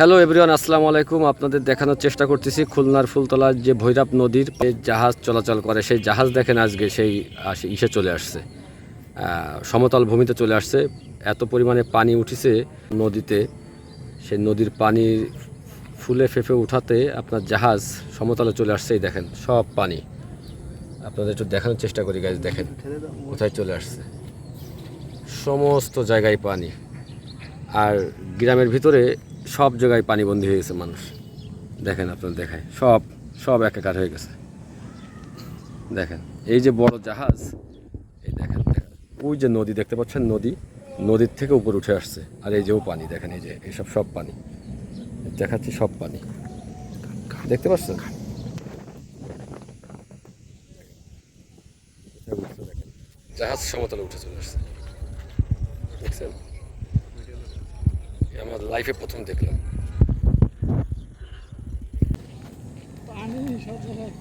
Hello everyone আসসালামু আলাইকুম। আপনাদের দেখানোর চেষ্টা করতেছি খুলনার ফুলতলার যে ভৈরব নদীর জাহাজ চলাচল করে, সেই জাহাজ দেখেন আজকে সেই ইসে চলে আসছে। সমতল ভূমিতে চলে আসছে। এত পরিমাণে পানি উঠেছে নদীতে। সেই নদীর পানি ফুলে ফেঁপে উঠাতে আপনার জাহাজ সমতলে চলে আসছেই দেখেন, সব পানি। আপনাদের একটু দেখানোর চেষ্টা করি গাছ দেখেন কোথায় চলে আসছে। সমস্ত জায়গায় পানি। আর গ্রামের ভিতরে সব জায়গায় পানিবন্দী হয়ে গেছে মানুষ। দেখেন আপনার দেখায়। সব সব একাকার হয়ে গেছে। দেখেন, এই যে বড় জাহাজ, এই দেখেন ওই যে নদী দেখতে পাচ্ছেন? নদী, নদীর থেকে উপর উঠে আসছে। আর এই যেও পানি, দেখেন এই যে এইসব সব পানি। দেখাচ্ছি সব পানি। দেখতে পাচ্ছেন? জাহাজ সমতলে উঠে চলে আসছে। দেখছেন? আমার লাইফে প্রথম দেখলাম। পানি সব জায়গায়